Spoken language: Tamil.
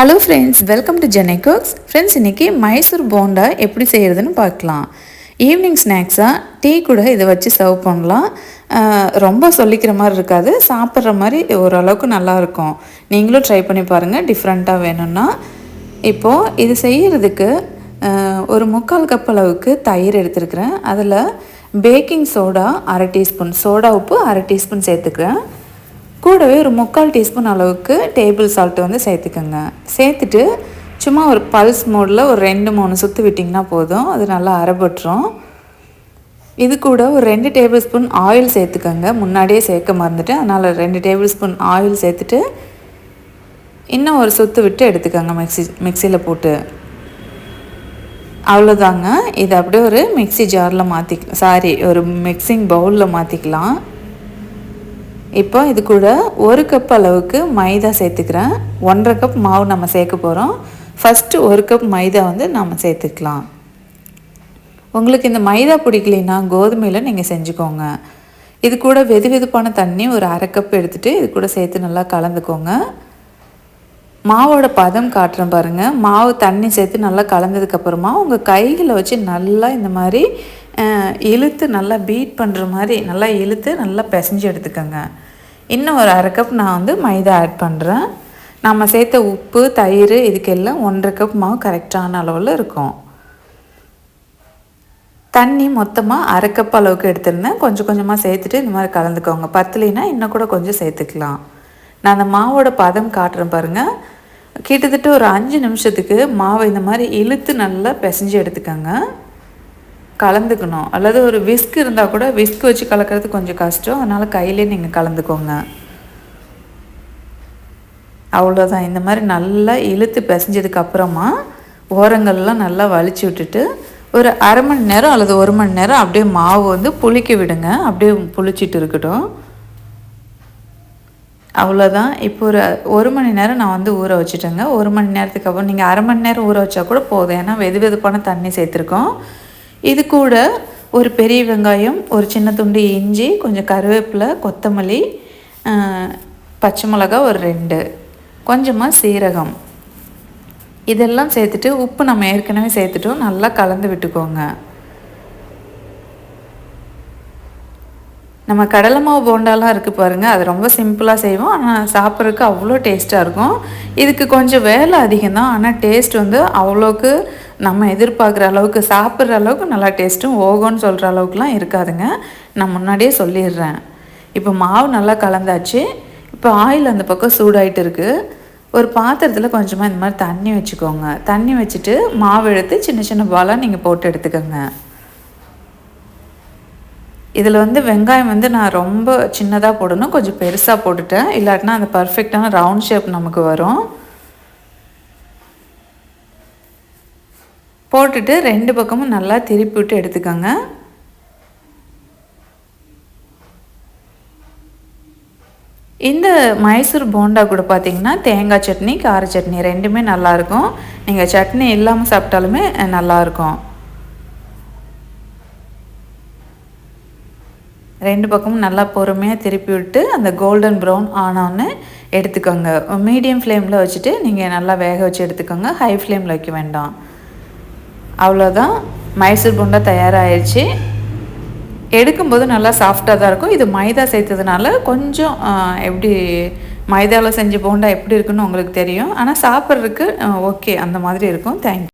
ஹலோ ஃப்ரெண்ட்ஸ் வெல்கம் டு ஜெனை குக்ஸ் ஃப்ரெண்ட்ஸ் இன்றைக்கி மைசூர் போண்டா எப்படி செய்கிறதுன்னு பார்க்கலாம். ஈவினிங் ஸ்நாக்ஸாக டீ கூட இதை வச்சு சர்வ் பண்ணலாம். ரொம்ப சொல்லிக்கிற மாதிரி இருக்காது சாப்பிட்ற மாதிரி ஓரளவுக்கு நல்லாயிருக்கும் நீங்களும் ட்ரை பண்ணி பாருங்கள் டிஃப்ரெண்ட்டாக வேணும்னா. இப்போது இது செய்கிறதுக்கு ஒரு முக்கால் கப் அளவுக்கு தயிர் எடுத்துருக்கிறேன். அதில் பேக்கிங் சோடா அரை டீஸ்பூன் சோடா உப்பு அரை டீஸ்பூன் சேர்த்துக்கிறேன். கூடவே ஒரு முக்கால் டீஸ்பூன் அளவுக்கு டேபிள் சால்ட்டு வந்து சேர்த்துக்கோங்க. சேர்த்துட்டு சும்மா ஒரு பல்ஸ் மோடில் ஒரு ரெண்டு மூணு சுற்று விட்டிங்கன்னா போதும். அது நல்லா அரைபட்டுரும். இது கூட ஒரு ரெண்டு டேபிள் ஸ்பூன் ஆயில் சேர்த்துக்கோங்க. முன்னாடியே சேர்க்க மறந்துட்டு அதனால் ரெண்டு டேபிள் ஸ்பூன் ஆயில் சேர்த்துட்டு இன்னும் ஒரு சுற்று விட்டு எடுத்துக்கோங்க மிக்ஸி மிக்சியில் போட்டு. அவ்வளோதாங்க இதை அப்படியே ஒரு மிக்ஸி ஜாரில் மாற்றி சாரி ஒரு மிக்சிங் பவுலில் மாற்றிக்கலாம் இப்போ இது கூட ஒரு கப் அளவுக்கு மைதா சேர்த்துக்கிறேன். ஒன்றரை கப் மாவு நம்ம சேர்க்க போகிறோம் ஃபஸ்ட்டு ஒரு கப் மைதா வந்து நம்ம சேர்த்துக்கலாம். உங்களுக்கு இந்த மைதா பிடிக்கலைன்னா கோதுமையில் நீங்கள் செஞ்சுக்கோங்க. இது கூட வெது வெதுப்பான தண்ணி ஒரு அரை கப் எடுத்துகிட்டு இது கூட சேர்த்து நல்லா கலந்துக்கோங்க. மாவோட பதம் காட்டுறேன் பாருங்கள் மாவு தண்ணி சேர்த்து நல்லா கலந்ததுக்கப்புறமா உங்கள் கைகளை வச்சு நல்லா இந்த மாதிரி இழுத்து நல்லா பீட் பண்ணுற மாதிரி நல்லா இழுத்து நல்லா பிசைஞ்சு எடுத்துக்கோங்க. இன்னும் ஒரு அரை கப் நான் வந்து மைதா ஆட் பண்ணுறேன் நம்ம சேர்த்த உப்பு தயிர் இதுக்கெல்லாம் ஒன்றரை கப் மாவு கரெக்டான அளவில் இருக்கும். தண்ணி மொத்தமாக அரை கப் அளவுக்கு எடுத்துருந்தேன். கொஞ்சம் கொஞ்சமாக சேர்த்துட்டு இந்த மாதிரி கலந்துக்கோங்க. பத்தலைன்னா இன்னும் கூட கொஞ்சம் சேர்த்துக்கலாம். நான் அந்த மாவோட பதம் காட்டுறேன் பாருங்கள் கிட்டத்தட்ட ஒரு அஞ்சு நிமிஷத்துக்கு மாவை இந்த மாதிரி இழுத்து நல்லா பிசைஞ்சு எடுத்துக்கோங்க. கலந்துக்கணும். அல்லது ஒரு விஸ்க் இருந்தால் கூட விஸ்க் வச்சு கலக்கிறது கொஞ்சம் கஷ்டம். அதனால் கையிலே நீங்கள் கலந்துக்கோங்க. அவ்வளோதான் இந்த மாதிரி நல்லா இழுத்து பிசைஞ்சதுக்கு அப்புறமா ஓரங்கள்லாம் நல்லா வலிச்சு விட்டுட்டு ஒரு அரை மணி நேரம் அல்லது ஒரு மணி நேரம் அப்படியே மாவு வந்து புளிக்க விடுங்க. அப்படியே புளிச்சிட்டு இருக்கட்டும். அவ்வளோதான் இப்போ ஒரு ஒரு மணி நேரம் நான் வந்து ஊற வச்சுட்டேங்க. ஒரு மணி நேரத்துக்கு அப்புறம் நீங்கள் அரை மணி நேரம் ஊற வச்சா கூட போதும். ஏன்னா வெது வெதுப்பான தண்ணி சேர்த்துருக்கோம். இது கூட ஒரு பெரிய வெங்காயம் ஒரு சின்ன துண்டு இஞ்சி கொஞ்சம் கருவேப்பிலை கொத்தமல்லி பச்சை மிளகா ஒரு ரெண்டு. கொஞ்சமாக சீரகம். இதெல்லாம் சேர்த்துட்டு உப்பு நம்ம ஏற்கனவே சேர்த்துட்டோம். நல்லா கலந்து விட்டுக்கோங்க. நம்ம கடலை மாவு போண்டாலாம் இருக்குது பாருங்கள் அது ரொம்ப சிம்பிளாக செய்வோம். ஆனால் சாப்பிட்றதுக்கு அவ்வளோ டேஸ்ட்டாக இருக்கும். இதுக்கு கொஞ்சம் வேலை அதிகம் தான். ஆனால் டேஸ்ட் வந்து அவ்வளோக்கு நம்ம எதிர்பார்க்குற அளவுக்கு சாப்பிட்ற அளவுக்கு நல்லா டேஸ்ட்டும் ஓகோன்னு சொல்கிற அளவுக்குலாம் இருக்காதுங்க. நான் முன்னாடியே சொல்லிடுறேன். இப்போ மாவு நல்லா கலந்தாச்சு. இப்போ ஆயில் அந்த பக்கம் சூடாயிட்டு இருக்குது ஒரு பாத்திரத்தில் கொஞ்சமாக இந்த மாதிரி தண்ணி வச்சுக்கோங்க. தண்ணி வச்சுட்டு மாவு எடுத்து சின்ன சின்ன பாலாக நீங்கள் போட்டு எடுத்துக்கோங்க. இதில் வந்து வெங்காயம் வந்து நான் ரொம்ப சின்னதாக போடணும். கொஞ்சம் பெருசாக போட்டுட்டேன். இல்லாட்டினா அந்த பர்ஃபெக்டான ரவுண்ட் ஷேப் நமக்கு வரும். போட்டுட்டு ரெண்டு பக்கமும் நல்லா திருப்பி விட்டு எடுத்துக்கோங்க. இந்த மைசூர் போண்டா கூட பார்த்தீங்கன்னா தேங்காய் சட்னி கார சட்னி ரெண்டுமே நல்லாயிருக்கும் நீங்கள் சட்னி இல்லாமல் சாப்பிட்டாலுமே நல்லாயிருக்கும் ரெண்டு பக்கமும் நல்லா பொறுமையாக திருப்பி விட்டு அந்த கோல்டன் ப்ரௌன் ஆனோன்னு எடுத்துக்கோங்க. மீடியம் ஃப்ளேமில் வச்சுட்டு நீங்கள் நல்லா வேக வச்சு எடுத்துக்கோங்க. ஹை ஃப்ளேமில் வைக்க வேண்டாம். அவ்வளோதான் மைசூர் போண்டா தயாராகிடுச்சு எடுக்கும்போது நல்லா சாஃப்டாக தான் இருக்கும். இது மைதா சேர்த்ததுனால கொஞ்சம் எப்படி மைதாவில் செஞ்ச போண்டா எப்படி இருக்குன்னு உங்களுக்கு தெரியும். ஆனால் சாப்பிட்றதுக்கு ஓகே அந்த மாதிரி இருக்கும். தேங்க்யூ